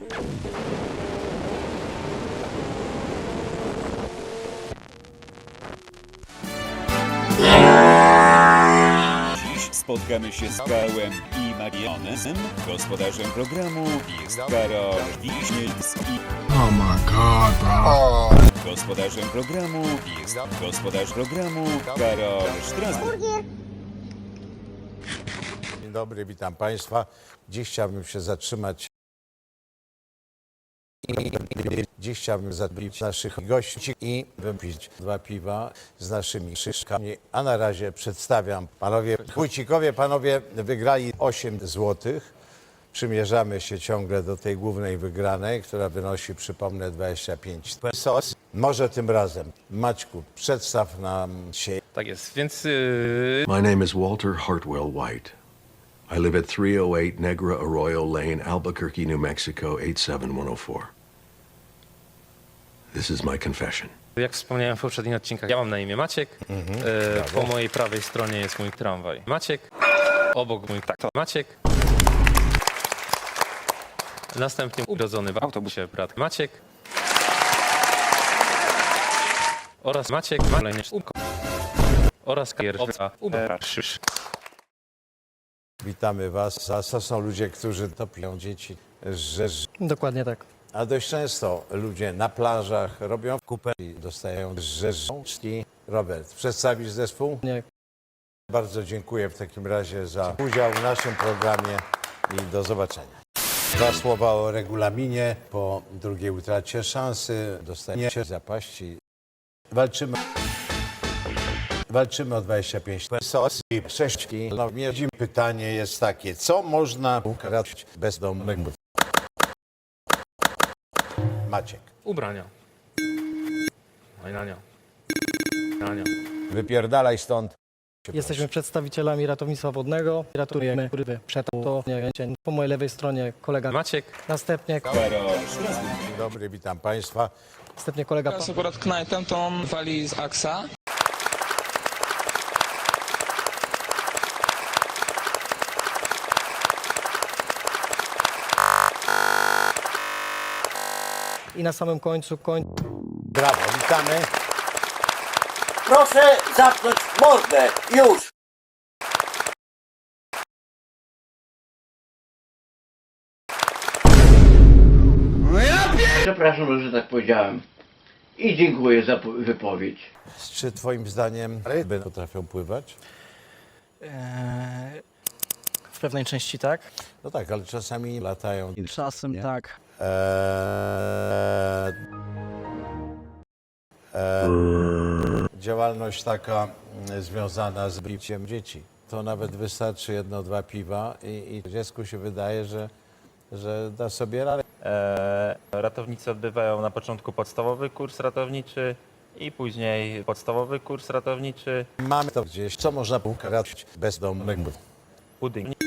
Dziś spotkamy się z Kałem i Marionem. Gospodarzem programu jest Karol Wiśniewski. Oh my god. Gospodarzem programu jest gospodarz programu Karol Strasburg. Dzień dobry, witam Państwa. Dziś chciałbym się zatrzymać Dziś chciałbym zabić naszych gości i wypić dwa piwa z naszymi szyszkami. A na razie przedstawiam panowie Wójcikowie. Panowie wygrali 8 złotych. Przymierzamy się ciągle do tej głównej wygranej, która wynosi, przypomnę, 25 pesos. Może tym razem. Maćku, przedstaw nam się Tak jest, więc yy, My name is Walter Hartwell White. I live at 308 Negra Arroyo Lane, Albuquerque, New Mexico 87104. This is my confession. jak wspomniałem w poprzednich odcinkach, ja mam na imię Maciek. Yy, po mojej prawej stronie jest mój tramwaj Maciek. Obok mój tak, to Maciek. Następnie urodzony w autobusie brat Maciek. Oraz Maciek Malenie oraz kierowca Uber. Witamy Was. To są ludzie, którzy topią dzieci, że, Dokładnie tak. A dość często ludzie na plażach robią kupę i dostają rzeżączki. Robert, przedstawisz zespół? Nie. Bardzo dziękuję w takim razie za udział w naszym programie i do zobaczenia. Dwa słowa o regulaminie. Po drugiej utracie szansy dostaniecie zapaści. Walczymy. Walczymy o 25 pesos i 6 no. Pytanie jest takie, co można ukradać bezdomnych? Maciek. Ubrania. Majnania. Majnania. Wypierdalaj stąd. Jesteśmy przedstawicielami ratownictwa wodnego. Ratujemy ryby przed to. nie, cień. Po mojej lewej stronie kolega. Maciek, Następnie. Dzień dobry, witam Państwa. następnie kolega. Teraz akurat knajpem to wali z Aksa. I na samym końcu koń. Brawo, witamy. Proszę zamknąć mordę, już! Przepraszam, że tak powiedziałem. I dziękuję za po- wypowiedź. Czy Twoim zdaniem ryby potrafią pływać? Eee, w pewnej części tak. No tak, ale czasami latają. Czasem tak. Eee, eee, działalność taka mm, związana z biciem dzieci. To nawet wystarczy jedno, dwa piwa i, i dziecku się wydaje, że, że da sobie radę. E, ratownicy odbywają na początku podstawowy kurs ratowniczy i później podstawowy kurs ratowniczy. Mamy to gdzieś, co można ukradać bezdomnych. Pudding.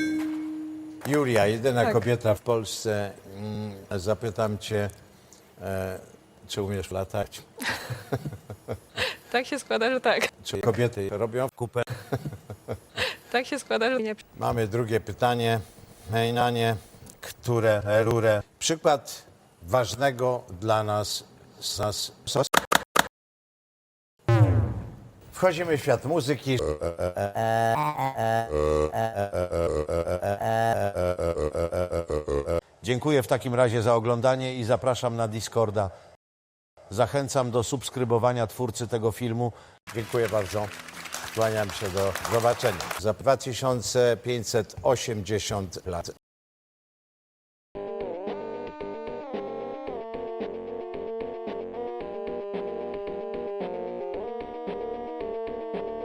Julia, jedyna kobieta w Polsce. Mm, Zapytam cię, e, czy umiesz latać? Tak się składa, że tak. Czy kobiety robią kupę? Tak się składa, że nie. Mamy drugie pytanie. Hejnanie, które rurę? Przykład ważnego dla nas, z nas sos. Wchodzimy w świat muzyki. Dziękuję w takim razie za oglądanie i zapraszam na Discorda. Zachęcam do subskrybowania twórcy tego filmu. Dziękuję bardzo. Kłaniam się do zobaczenia. Za 2580 lat.